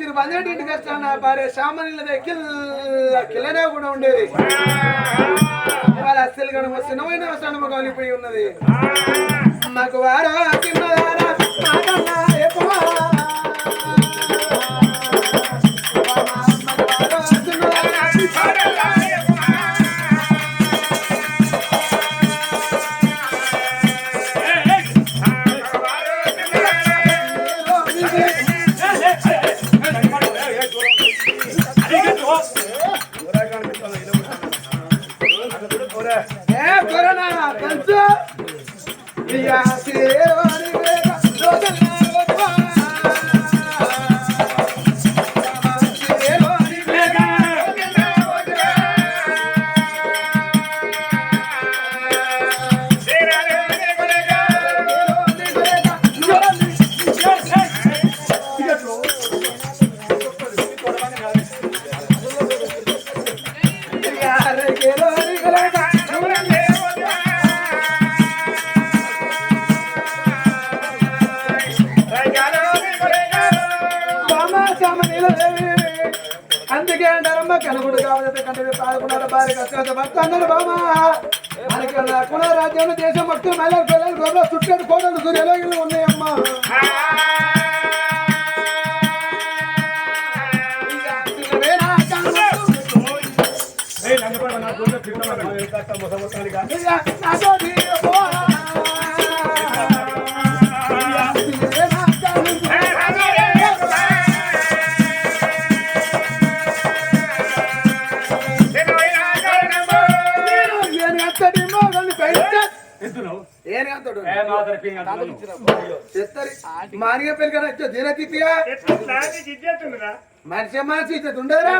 నేను కచ్చిరి బందేటి ఇంటికి వచ్చాను నా భార్య. సామాన్యుల దగ్గర కిల్లనే కూడా ఉండేది. వాళ్ళ అస్సలు కనుక చిన్నమైన అవసరం కలిపి ఉన్నది. మాకు వారా చిన్నదారా ఇయా సేవని వేగ రోజన్నా కంటే పాల్గొన్నారు భార్య కష్టాలు భర్త అన్నారు బామా మనకన్నా కుల రాజ్యాలు దేశం మొత్తం మహిళలు పిల్లలు గొప్ప చుట్టాడు కోటలు సూర్యలోగిలు ఉన్నాయమ్మా నాతోటి చెత్తరి మానిగా పెరిగిన దీన తిప్పిగా మనిషి మనిషి ఇచ్చేది ఉండదురా.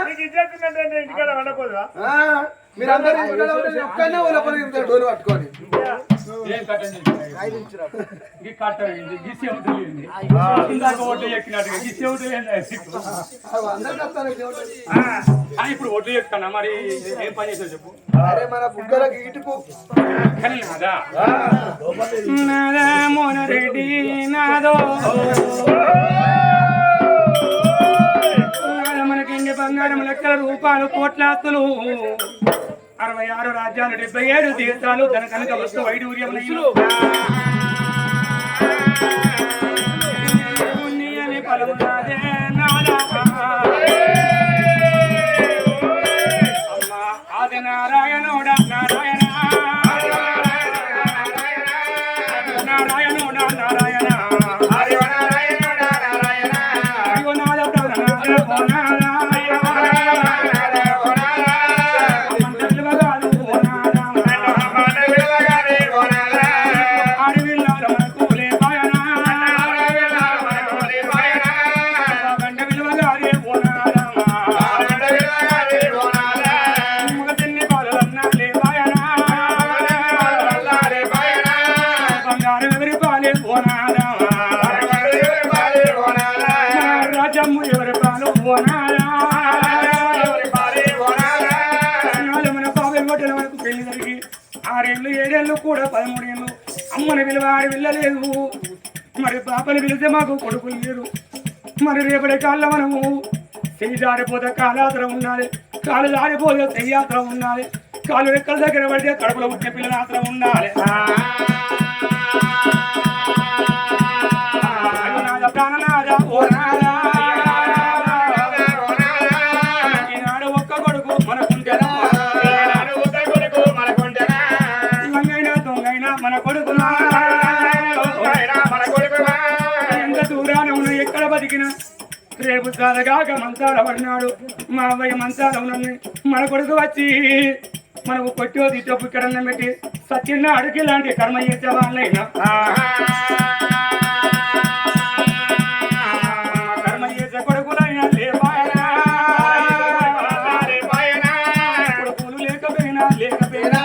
ఇక్కడ ఉండి ఒక్కనే ఊళ్ళో పని డోలు పట్టుకొని. ఇప్పుడు ఓట్లు ఎక్కుతున్నా మరి? ఏం పని చేసావు చెప్పు? అరే మన బుగ్గలకి ఇటుకు కానీ నాదా? నాదా మోనరెడ్డి నాదో. నాద బంగారం లెక్కల రూపాయలు కోట్లాస్తులు. అరవై ఆరు రాజ్యాలు డెబ్బై ఏడు దేశాలు ధన కనుక వస్తు వైడూర్యం మన పిలువ ఆడి వెళ్ళలేదు. మరి పాపని పిలిస్తే మాకు కొడుకులు లేరు మరి రేపటి కాళ్ళ మనము చెయ్యి జారిపోతే కాలాత్ర ఉండాలి. కాలు జారిపోతే చెయ్యాత్ర ఉండాలి. కాలు రెక్కల దగ్గర పడితే కడుపులో పుట్టిన పిల్లలాత్ర ఉండాలి. ప్రాణనాథ ఓ నాదా. సారగాక మంచాల పడినాడు మా అబ్బాయి మంచాల ఉన్నది మన కొడుకు వచ్చి మనకు కొట్టో తిట్టో పుక్కడన్న పెట్టి సత్యన్న అడిగి లాంటి కర్మ చేసే వాళ్ళైనా. కర్మ చేసే కొడుకులైనా లేపాయనా. కొడుకులు లేకపోయినా లేకపోయినా.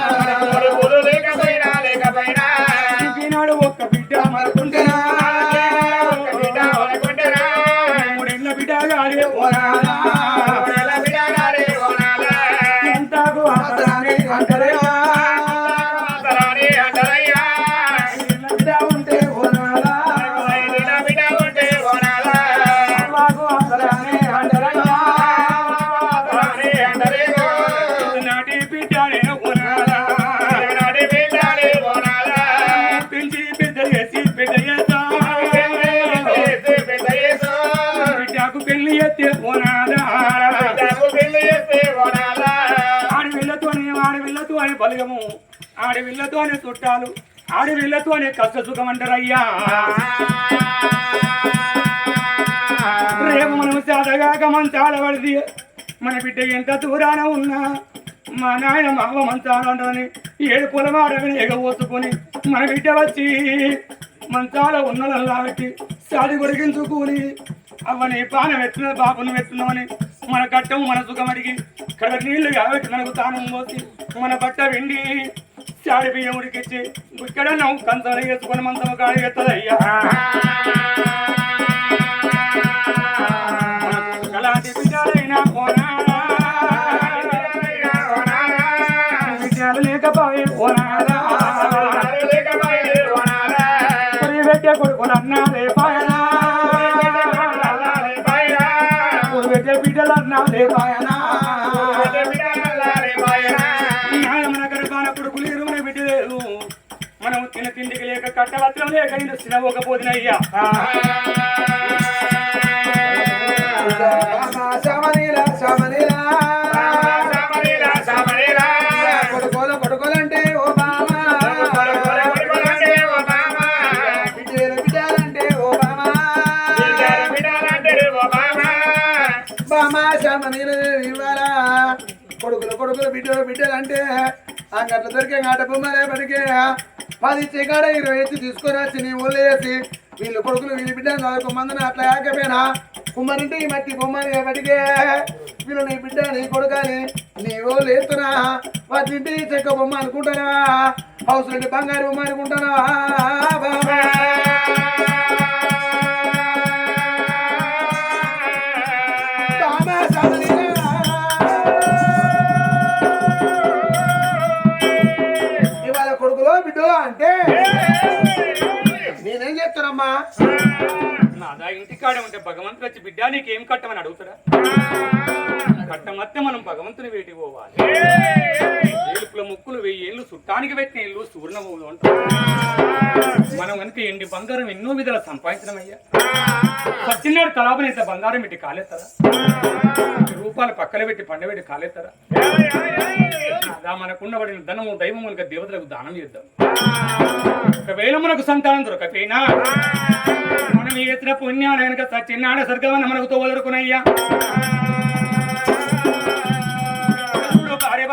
ఆడవిళ్ళతోనే ఆడవిళ్ళతో అని బలగము. చుట్టాలు. కష్ట సుఖం అంటారయ్యా. రేపు మనం మన బిడ్డ ఎంత దూరాన ఉన్నా మా నాయన మావ మంచాలు అంటారని ఏడు పొలమాడని ఎగవోసుకొని మన బిడ్డ వచ్చి మంచాల ఉన్నలల్లాకి సాడి గొడిగించుకుని అవ్వని ప్రాణం ఎత్తున బాబును ఎత్తున్నామని మన కట్టం మన సుఖం అడిగి ఇక్కడ నీళ్ళు కాబట్టి మనకు తానం పోసి మన బట్ట వెండి చాడి బియ్యం ఉడికిచ్చి ఇక్కడ నవ్వు కంచాలు వేసుకొని మంచం కాడి ఎత్తదయ్యా. లేక నేను సినవకపోతున్నయ్యా కొడుకోలు కొడుకులు కొడుకులు బిడ్డలు బిడ్డలు అంటే అంగట్లో దొరికే ఆట బొమ్మలే పడికే పది చికాడ ఇరవై ఎత్తి తీసుకొని వచ్చి నీ ఊళ్ళో వేసి వీళ్ళు కొడుకులు వీళ్ళు బిడ్డలు చదువుకోమందని అట్లా ఆకపోయినా కుమ్మరింటి ఈ మట్టి బొమ్మని పడికే వీళ్ళు నీ బిడ్డ నీ కొడుకని నీ ఊళ్ళు ఎత్తునా వాటింటి చెక్క బొమ్మ అనుకుంటానా హౌస్ నుండి బంగారు బొమ్మ అనుకుంటానా బాబా. ఇంటికాడే ఉంటే భగవంతుడు వచ్చి బిడ్డ నీకేం కట్టమని అడుగుతారా కట్టమత్తే మనం భగవంతుని వేటి పోవాలి. ముక్కులు వెయ్యి ఏళ్ళు చుట్టానికి పెట్టిన ఇల్లు సూర్ణములు అంటారు మనం కనుక ఎండి బంగారం ఎన్నో విధాలు సంపాదించడమయ్యా? సచ్చినాడు తలాపని ఇంత బంగారం పెట్టి కాలేస్తారా? రూపాయలు పక్కన పెట్టి పండబెట్టి కాలేస్తారా? అదా మనకుండబడిన ధనము దైవము కనుక దేవతలకు దానం చేద్దాం. ఒకవేళ మనకు సంతానం దొరకపోయినా మనం చేసిన పుణ్యాలు కనుక సచ్చిన్నాడ స్వర్గమని మనకు తోదరుకునయ్యా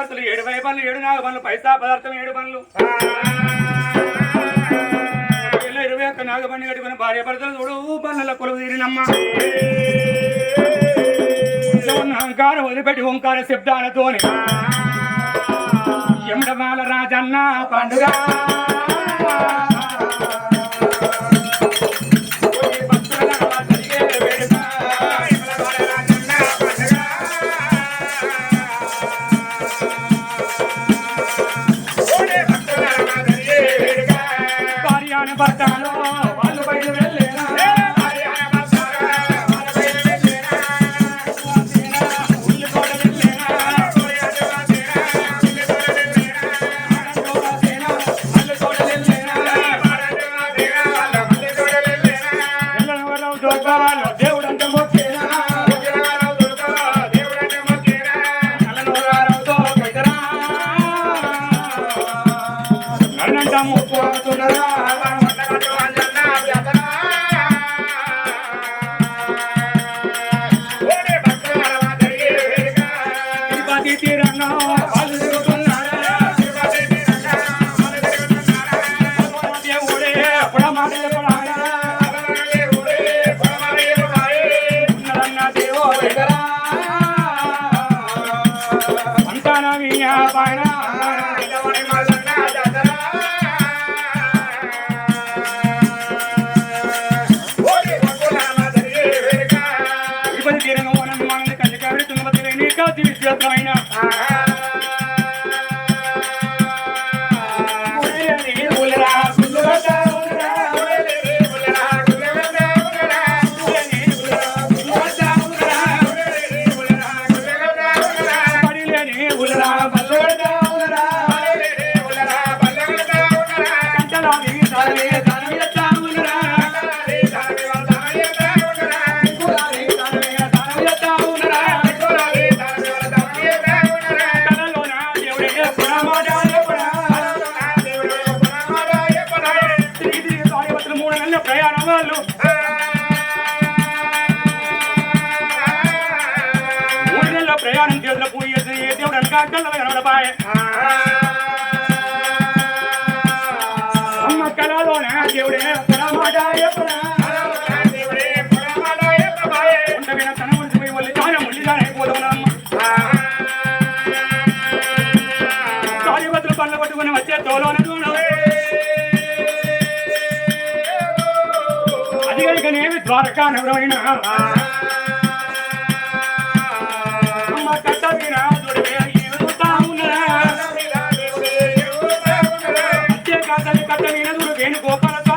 భర్తలు ఏడు వై ఏడు నాలుగు పనులు పైసా పదార్థం ఏడు పనులు. ఇరవై ఒక్క నాగబండి కట్టుకుని భార్య భర్తలు చూడు పనుల కొలువు తీరినమ్మ. ఉన్న అహంకారం వదిలిపెట్టి ఓంకార శబ్దాలతోని. ఎమడమాల రాజన్న పండుగ. కళ్ళ కనబడపాయే అమ్మ కళలోన దేవుడే పరమాట ఎప్పుడా ఉండగిన పట్టుకుని వచ్చే తోలోన ద్వారకా నగరమైన కట్టని కాతలి కట్ట వీణ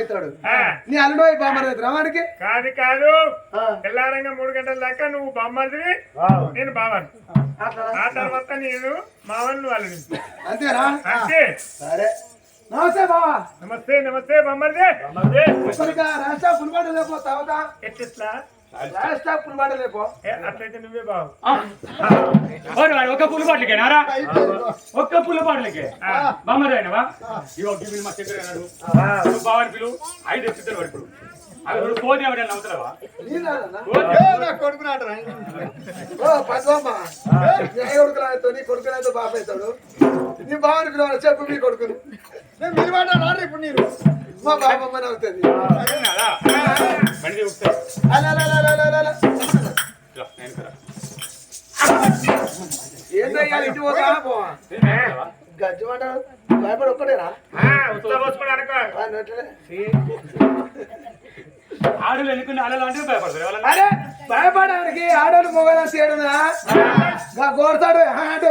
అవుతాడు నీ అల్లుడు పోయి బామ్మర్ అవుతారా వాడికి కాదు. కాదు. తెల్లారంగా మూడు గంటల దాకా నువ్వు బామ్మదివి నేను బావన్. ఆ తర్వాత? నేను మావన్ నువ్వు అల్లుడి అంతేనా? అంతే. సరే. నమస్తే బావా. నమస్తే నమస్తే బామ్మర్దే. రాష్ట్ర పులిపాట లేపో తాగుతా ఎట్లా అట్లయితే నువ్వే బావు. ఓరు వాడు ఒక పుల్ల ఒక్క పుల్ల బాటలకే బామ్మరైనవా ఇవో గిన్నె మా అన్నాడు. నువ్వు బావని పిలువు ఐదు ఎత్తుతారు అవి కోతి పద్మమ్మ. నీ బాబు అవుతాడు. నీ బావని పిలవాలి చెప్పు మీ కొడుకుని. నేను మీరు మాట రాడు ఇప్పుడు నేను మా బాబమ్మని అవుతుంది ఏందయ్యా ఇంటి పోతా? పోవా నేను కదా. గజ్జి మాట భయపడి ఒక్కడేనా ఆడలు ఎన్నుకుని ఆడలు అంటే భయపడతారు. అరే భయపడడానికి ఆడోళ్ళు మొగలు చేయడునా కోరతాడు. అంటే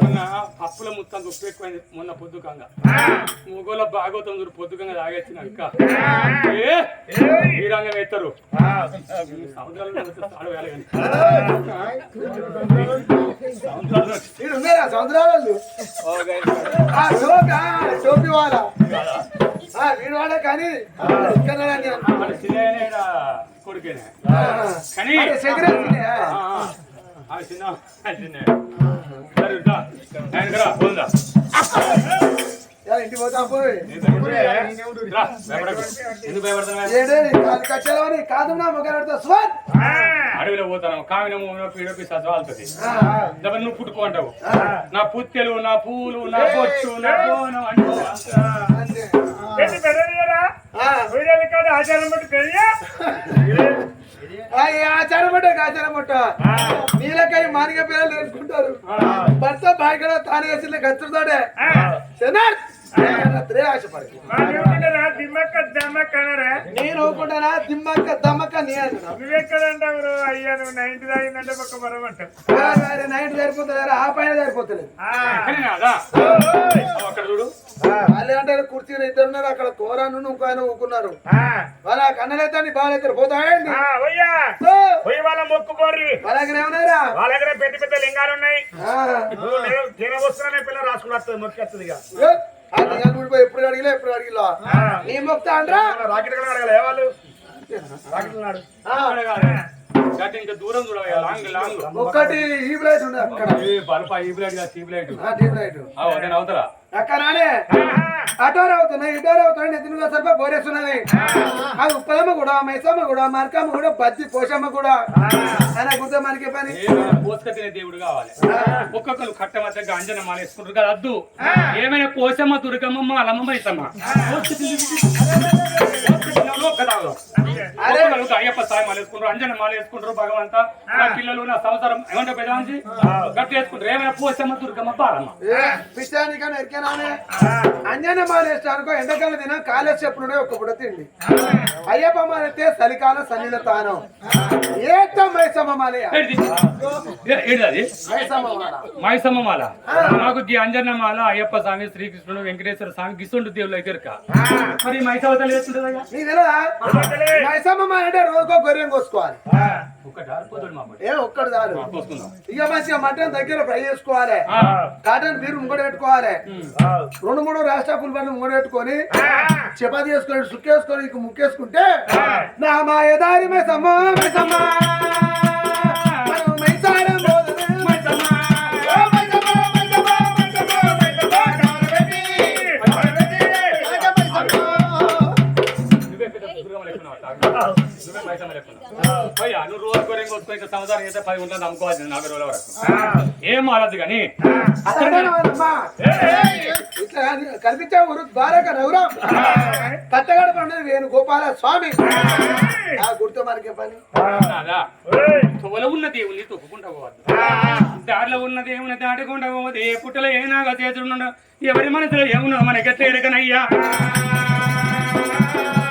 మొన్న అప్పుల మొత్తం ఎక్కువైంది. మొన్న పొద్దుకంగా. మొగోళ్ళ భాగవతం చూడు పొద్దుకంగా తాగొచ్చిన అక్క. ఈ రంగం ఎత్తారు. ఉన్నారా? సముద్రాల వీడు వాడే కానీ కొడుకేనే? కానీ చిన్న చిన్న పోతాం పోయి. కాదు నా స్వర్ అడవిలో పోతాను. కామినము పీడపి దెబ్బ నువ్వు పుట్టుకో అంటావు. నా పుత్తెలు నా పూలు నా బొట్టు నా బోనం అంటావు. ఆచారం ఈ ఆచారం పట్ట ఆచారం పట్ట నీలకై మానిగ పిల్లలు నేర్చుకుంటారు. భర్త బాయికడ తాను వేసిన ఖర్చుతోటే దిమ్మక్క దమ్మక్క అనరా నేను దిమ్మక్క దమ్మక్క నీ అన్నా నువ్వెక్కడంటావు అయ్యా నువ్వు నైన్టీ తాగిందంటే పక్క బరమంటావు నైట్ సరిపోతుంది ఆ పైన సరిపోతలేదు అక్కడ చూడు వాళ్ళు అంటే కుర్చీలు ఇద్దరు ఉన్నారు అక్కడ కోరాను ఇంకో ఆయన ఊకున్నారు వాళ్ళ కన్నలైతే బాగాలైతారు పోతాయండి పోయి వాళ్ళ మొక్కుకోర్రి వాళ్ళ దగ్గర ఏమన్నారా వాళ్ళ దగ్గర పెద్ద పెద్ద లింగాలు ఉన్నాయి నేను తినవస్తున్నా పిల్ల రాసుకుని వస్తుంది మొక్కేస్తుంది ఇక. ఎప్పుడు అడిగిలా ఎప్పుడు అడిగిలా నీ మొక్తా అండ్రా? రాకెట్ కూడా అడగలే వాళ్ళు? రాకెట్ నాడు ఇంకా దూరం చూడవయ్యా లాంగ్ లాంగ్. ఒక్కటి ఈ ప్లేట్ ఉంది అక్కడ. బల్ప ఈ కాదు ఆ, అవుతారా? అక్కడ రానే. అటోర్ అవుతున్నాయి ఇటోర్ అవుతున్నాయి ఎదురుగా సరిపో బోరేస్తున్నది అది ఉప్పలమ్మ కూడా మైసమ్మ కూడా మరకమ్మ కూడా బజ్జి పోషమ్మ కూడా. ఆయన గుర్తు మనకి పని. ఏమైనా పోసుక తినే దేవుడు కావాలి. ఒక్కొక్కరు కట్ట మధ్య అంజన మాలేసుకుంటారు కదా అద్దు. ఏమైనా పోసమ్మ దుర్గమ్మ అలమ్మ మైసమ్మ? ఒక్కొక్కరు అయ్యప్ప సాయి మాలేసుకుంటారు అంజన మాలేసుకుంటారు భగవంత. నా పిల్లలు నా సంవత్సరం ఏమంటే మనిషి గట్టి వేసుకుంటారు. ఏమైనా పోసమ్మ దుర్గమ్మ బాలమ్మ ఏ పిచ్చానికన్నా ఎరికేనానే? అంజన మానేస్తా అనుకో ఎండకాలం తిన కాలేజ్ చెప్పుడే ఒక్క పుడ తిండి అయ్యప్ప మానేస్తే చలికాలం సన్నిల తానం ఏట మైసమ్మ మాలయ ఏంటిది? ఏ- ఏంటిది అది? మైసమ్మ మాల. మాల. ఈ అంజన్న మాల అయ్యప్ప స్వామి శ్రీకృష్ణుడు వెంకటేశ్వర స్వామి గిసుండు దేవుళ్ళు దగ్గరక మరి మైసవతలు తెలియదా మైసమ్మ అంటే రోజుకో గొర్రెం కోసుకోవాలి. ఏ ఒక్కడు చాలు. ఇక మంచిగా మటన్ దగ్గర ఫ్రై చేసుకోవాలి. కాటన్ బీరు ముంగడ పెట్టుకోవాలి. రెండు మూడు రాష్ట్రాపులు బండ్లు ముంగడ పెట్టుకొని చపాతి చేసుకొని సుక్కేసుకొని ఇక ముక్కేసుకుంటే నా మాయదారి మైసమ్మ మైసమ్మ. నువ్వే మైసమ్మ లెక్కున్నావు. పోయ్యా, నువ్వు రోజు కూర కోసుకొని ఇంకా సంవత్సరం అయితే పది ఉంటుంది అమ్ముకోవాల్సింది నలభై రోజుల వరకు. ఏం ఆలద్దు కానీ? అసలేనమ్మా. ఇట్లా కల్పించే ఊరు ద్వారక నగరం. కట్టగడ పండుగ వేణు గోపాల స్వామి. ఆ. గుర్తు మనకే పని. తోల ఉన్న దేవుని తొక్కుకుంటా పోవద్దు. దారిలో ఉన్న దేవుని దాటుకుంటా పోవద్దు. ఏ పుట్టలో ఏ నాగా ఎవరి మనసులో ఏమున్నదో మనకి ఎరకనయ్యా పూజ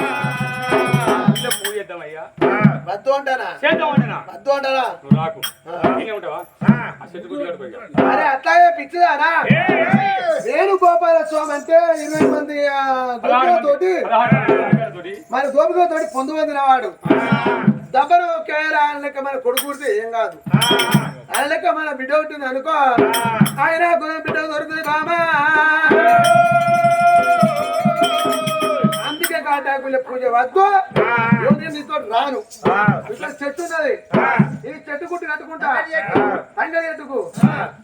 చేద్దామయ్యా. వద్దు అంటానా? చేద్దాం అంటేనా వద్దు అంటానా? నువ్వు రాకు. నేనే ఉంటావా? ఆ. చెట్టు గుడ్డి కట్టుకో ఇక. అరే అట్లాగే పిచ్చిదానా? వేణు గోపాల స్వామి అంటే ఇరవై మంది గోపికలతోటి, మరి గోపికతోటి పొందు పొందినవాడు దబ్బరు కేర ఆయన లెక్క మన కొడుకు పుడితే ఏం కాదు. ఆయన లెక్క మన బిడ్డ ఉంటుంది అనుకో ఆయన బిడ్డ దొరుకుతుంది బామా. కాటాకుల పూజ వద్దు. నీతో రాను. ఇట్లా చెట్టు ఉన్నది. ఈ చెట్టు గుట్టి కట్టుకుంటా. తంగ చెట్టుకు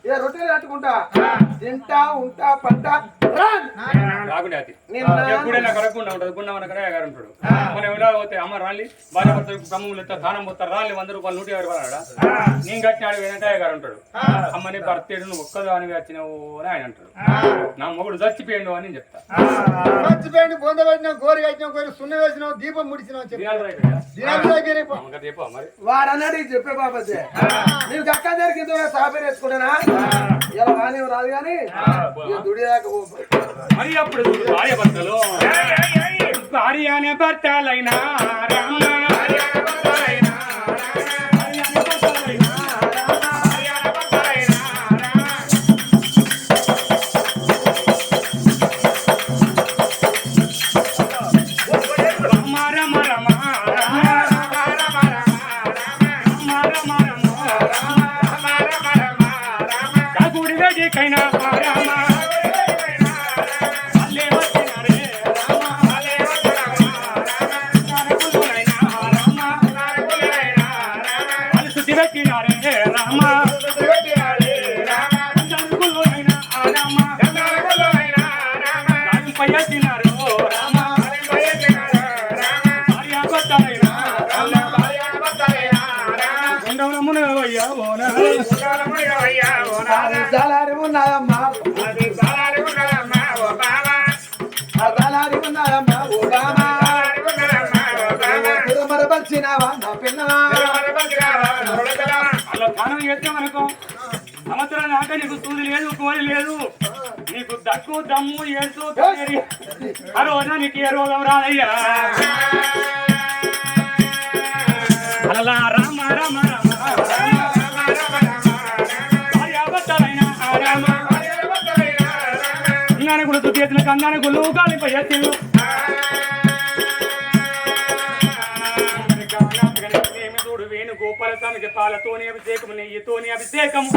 ఏ రొట్టెలు కట్టుకుంటా. తింటా ఉంటా పంట రాకుండే అది. ఎప్పుడైనా ఉంటుంది గుండా మన గారు ఉంటాడు. మనం ఎలా పోతే అమ్మ రాలి భార్య భర్త బ్రహ్మములు ఎత్తా దానం పోతారు. రాలి వంద రూపాయలు నూట యాభై రూపాయలు నేను కట్టినాడు వెంకటయ్య గారు ఉంటాడు. అమ్మని భర్తేడు నువ్వు ఒక్కదానివి వచ్చినావు అని ఆయన అంటాడు. నా మొగుడు చచ్చిపోయిండు అని చెప్తా. మర్చిపోయింది బొంద పెట్టినావు గోరి కట్టినావు గోరి సున్న వేసినావు దీపం ముడిచినావు చెప్పి. అమ్మగారు చెప్పు బాబతే నీకు అక్క జరిగిందో వేసుకున్నానా ఇలా రాని రాదు కానీ దుడియాక మరి అప్పుడు భార్య భర్తలు? భార్య అనే భర్తలైనా రామ. ఉన్నాయమ్మా ఆ దళారి ఓ తిరుమరపరిచినావా నా అలా చేస్తే మనకు సంవత్సరం దాకా నీకు సూది లేదు కోరి లేదు. నీకు దక్కు దమ్ము ఏసు ఆ రోజా నీకు ఏ రోగం రాదయ్యా. అలా రామ రామ రామ. కందాన గుళ్ళు కాలిపై ఎత్తిళ్ళు చూడు వేణు గోపాల స్వామికి పాలతోని అభిషేకము నెయ్యితోని అభిషేకము.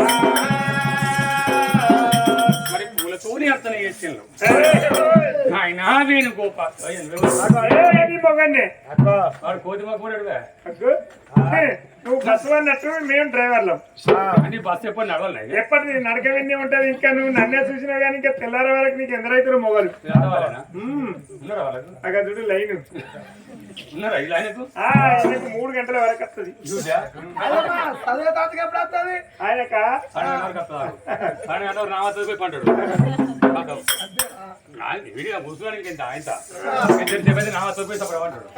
మరి పూలతోని అర్థన చేసిండు ఆయన వేణు గోపాల్ మొగన్నే. వాడు కోతిమ కూడాడువే నువ్వు బస్సు అన్నట్టు మేము డ్రైవర్లం. అని బస్సు ఎప్పుడు నడవాలి? ఎప్పటి నడక విన్నీ ఉంటది ఇంకా నువ్వు నన్నే చూసినావు కానీ ఇంకా తెల్లార వరకు నీకు ఎందరైతే మొగలు. అక్కడ చూడు లైన్. ఆయనకు మూడు గంటల వరకు వస్తుంది. ఆయనక? కూర్చోడానికి ఎంత ఆయన. చెప్పేది నామతో పోయి తప్పుడు అంటాడు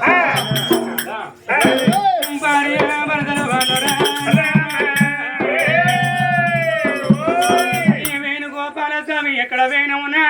వేణుగోపాల స్వామి ఎక్కడ వేణమునా